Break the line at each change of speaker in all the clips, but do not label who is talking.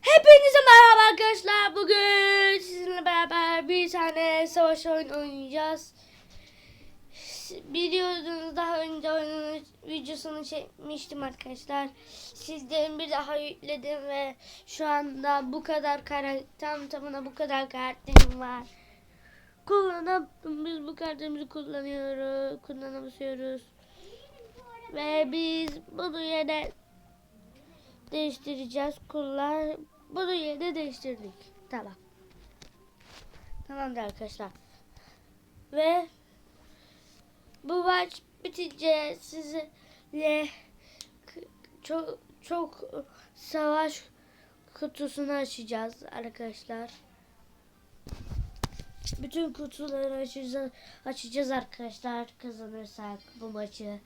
Hepinize merhaba arkadaşlar. Bugün sizinle beraber bir tane savaş oyunu oynayacağız. Biliyordunuz daha önce oyunun videosunu çekmiştim arkadaşlar. Sizden bir daha yükledim ve şu anda bu kadar karakter tam tamına bu kadar karakterim var. Kullanıp biz bu karakterimizi kullanıyoruz, kullanabiliyoruz. Ve biz bunu yine değiştireceğiz. Kullar bunu yine değiştirdik. Tamam. Tamamdır arkadaşlar. Ve bu maç bitince sizinle çok çok savaş kutusunu açacağız arkadaşlar. Bütün kutuları açacağız, açacağız arkadaşlar kazanırsak bu maçı.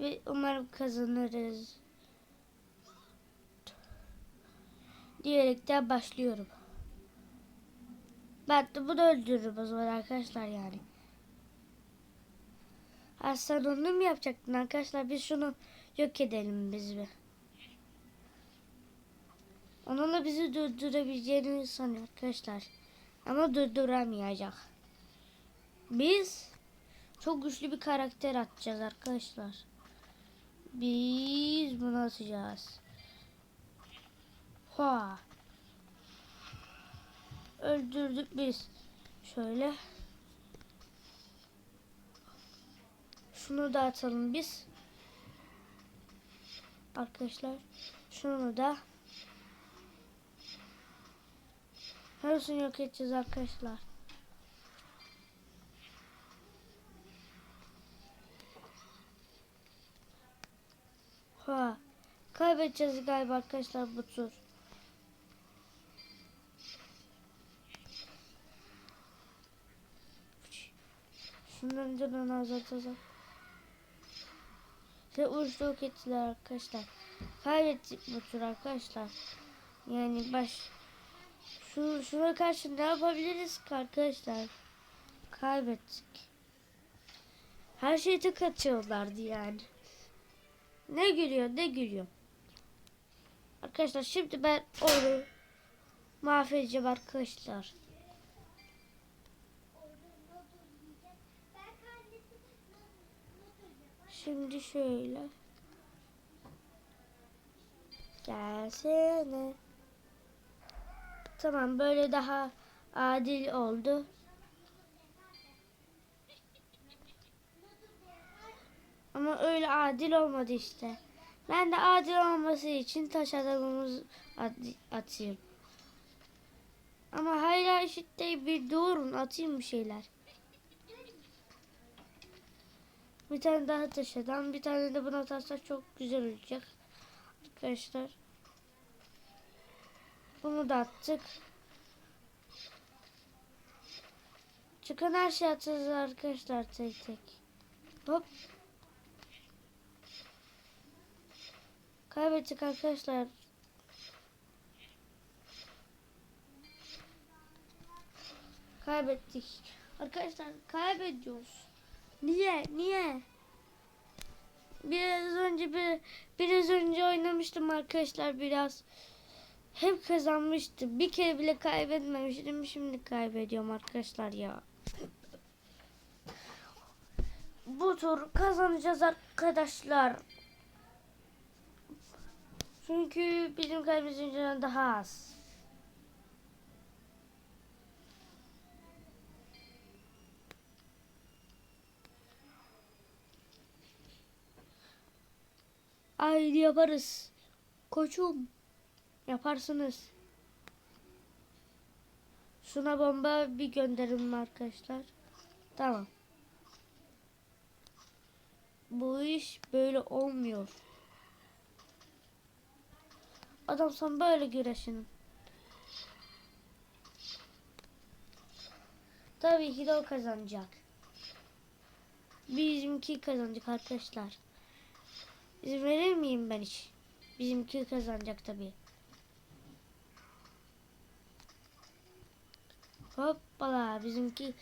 Ve umarım kazanırız. Diyerekten başlıyorum. Ben de bunu öldürürüm o zaman arkadaşlar yani. Sen onu mu yapacaktın arkadaşlar? Biz şunu yok edelim biz bir. Onunla bizi durdurabileceğini sanıyor arkadaşlar. Ama durduramayacak. Biz çok güçlü bir karakter atacağız arkadaşlar. Biz bunu atacağız. Ha. Öldürdük biz. Şöyle. Şunu da atalım biz. Arkadaşlar. Şunu da. Hepsini yok edeceğiz arkadaşlar. Ha. Kaybedeceğiz galiba arkadaşlar bu tur. Şundan canını azaltalım. Ve uçtu yok ettiler arkadaşlar. Kaybettik bu tur arkadaşlar. Yani baş şu şuna karşı ne yapabiliriz ki arkadaşlar? Kaybettik. Her şeyi tek atıyorlardı yani. Ne gülüyor ne gülüyor. Arkadaşlar şimdi ben onu mahvedeceğim arkadaşlar. Şimdi şöyle. Gelsene. Tamam böyle daha adil oldu. Ama öyle adil olmadı işte. Ben de adil olması için taş adamımız at atayım. Ama hala eşit değil bir doğurun atayım bir şeyler. Bir tane daha taş adam bir tane de buna atarsak çok güzel olacak. Arkadaşlar. Bunu da attık. Çıkan her şeyi atacağız arkadaşlar tek tek. Hop. Kaybettik arkadaşlar. Kaybettik. Arkadaşlar kaybediyoruz. Niye? Niye? Biraz önce bir biraz önce oynamıştım arkadaşlar biraz. Hep kazanmıştım. Bir kere bile kaybetmemiştim. Şimdi kaybediyorum arkadaşlar ya. Bu tur kazanacağız arkadaşlar. Çünkü bizim kaybedeceğimizden daha az. Ay yaparız. Koçum. Yaparsınız. Şuna bomba bir gönderin arkadaşlar. Tamam. Bu iş böyle olmuyor. Adam sen böyle güreşin. Tabii ki de o kazanacak. Bizimki kazanacak arkadaşlar. İzin verir miyim ben hiç? Bizimki kazanacak tabii. Hoppala bizimki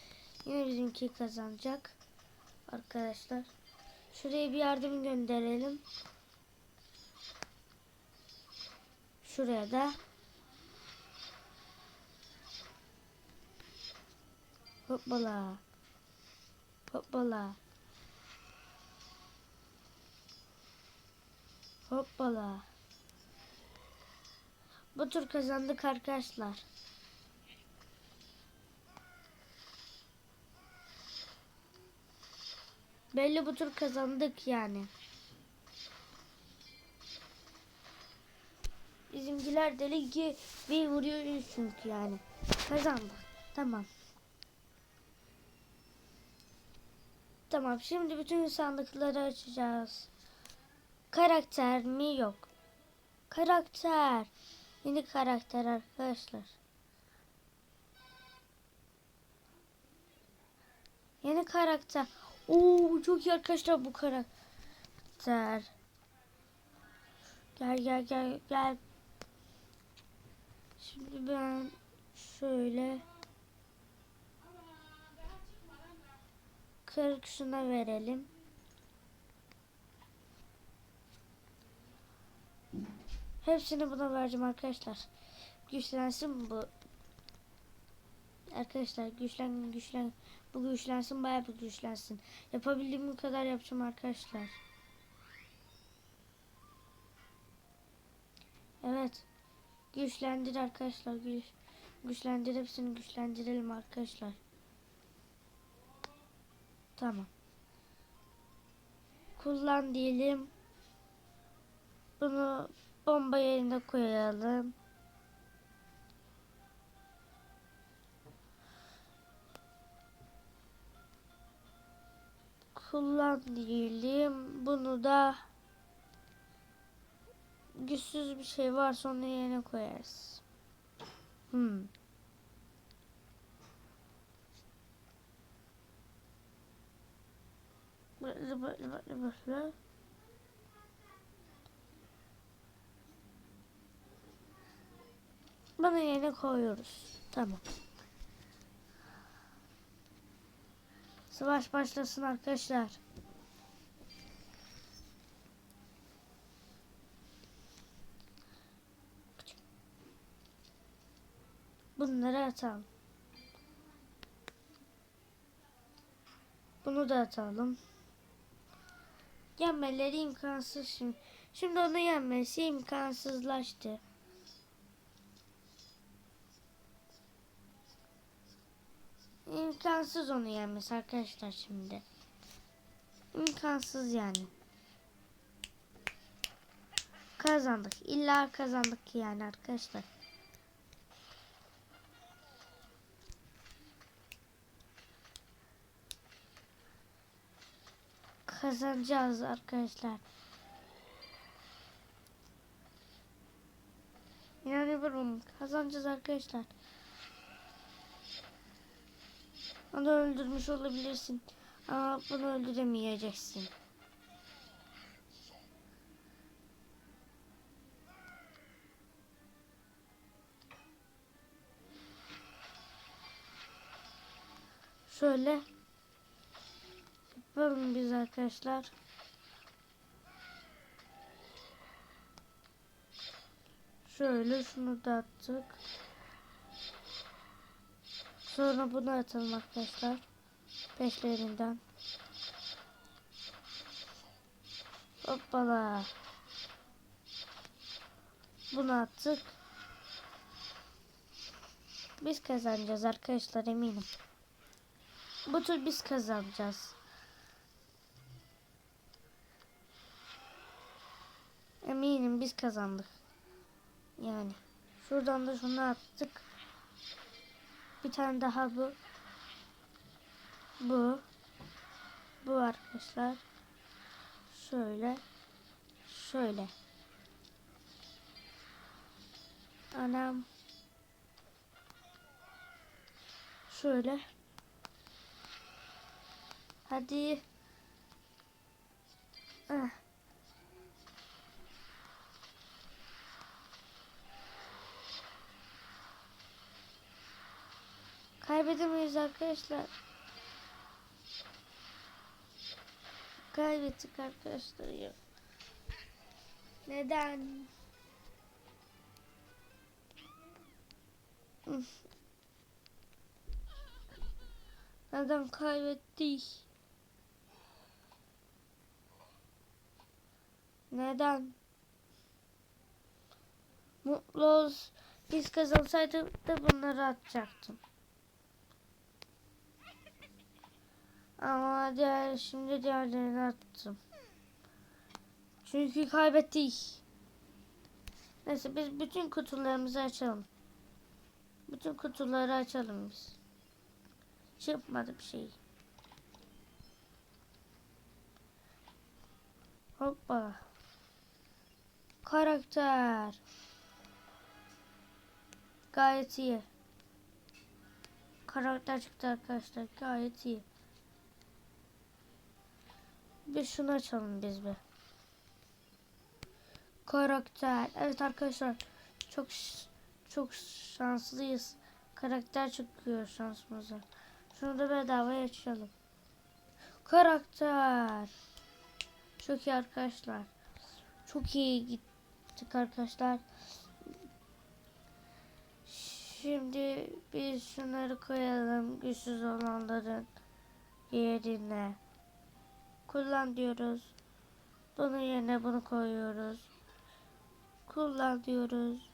yine bizimki kazanacak. Arkadaşlar. Şuraya bir yardım gönderelim. Şuraya da. Hoppala. Hoppala. Hoppala. Bu tur kazandık arkadaşlar. Belli bu tur kazandık yani. Bizimkiler deli gibi vuruyor çünkü yani. Kazandık. Tamam. Tamam şimdi bütün sandıkları açacağız. Karakter mi yok. Karakter. Yeni karakter arkadaşlar. Yeni karakter. Oo çok iyi arkadaşlar bu karakter. Gel gel gel gel. Şimdi ben şöyle 40 şuna verelim. Hepsini buna vereceğim arkadaşlar. Güçlensin bu. Arkadaşlar güçlen güçlen. Bu güçlensin bayağı bir güçlensin. Yapabildiğim kadar yapacağım arkadaşlar. Evet. Güçlendir arkadaşlar. Güç, güçlendir hepsini güçlendirelim arkadaşlar. Tamam. Kullan diyelim. Bunu bomba yerine koyalım. Kullan diyelim. Bunu da güçsüz bir şey varsa onu yerine koyarız. Hmm. Böyle böyle böyle böyle. Bana yerine koyuyoruz. Tamam. Savaş başlasın arkadaşlar. Bunları atalım. Bunu da atalım. Yenmeleri imkansız şimdi. Şimdi onu yenmesi imkansızlaştı. İmkansız onu yenmesi arkadaşlar şimdi. İmkansız yani. Kazandık. İlla kazandık yani arkadaşlar. Kazanacağız arkadaşlar. İnanıyorum. Kazanacağız arkadaşlar. Onu öldürmüş olabilirsin. Ama bunu öldüremeyeceksin. Şöyle yapalım biz arkadaşlar. Şöyle şunu da attık. Sonra bunu atalım arkadaşlar. Peşlerinden. Hoppala. Bunu attık. Biz kazanacağız arkadaşlar eminim. Bu tur biz kazanacağız. Eminim biz kazandık. Yani. Şuradan da şunu attık. Bir tane daha bu. Bu. Bu arkadaşlar. Şöyle. Şöyle. Anam. Şöyle. Hadi. Ah. Kaybedemeyiz arkadaşlar. Kaybettik arkadaşlar ya. Neden? Neden? Kaybettik? Neden? Mutlu ol. Biz kazansaydık da bunları atacaktım. Ama diğer şimdi diğerlerini attım. Çünkü kaybettik. Neyse biz bütün kutularımızı açalım. Bütün kutuları açalım biz. Çıkmadı bir şey. Hoppa. Karakter. Gayet iyi. Karakter çıktı arkadaşlar. Gayet iyi. Bir şunu açalım biz bir. Karakter. Evet arkadaşlar. Çok çok şanslıyız. Karakter çıkıyor şansımıza. Şunu da bedavaya açalım. Karakter. Çok iyi arkadaşlar. Çok iyi gittik arkadaşlar. Şimdi biz şunları koyalım güçsüz olanların yerine. Kullan diyoruz. Bunun yerine bunu koyuyoruz. Kullan diyoruz.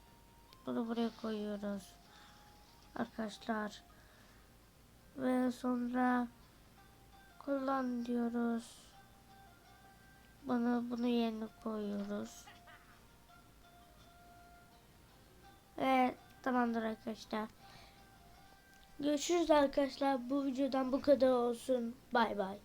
Bunu buraya koyuyoruz. Arkadaşlar. Ve sonra kullan diyoruz. Bunu bunu yerine koyuyoruz. Ve tamamdır arkadaşlar. Görüşürüz arkadaşlar. Bu videodan bu kadar olsun. Bay bay.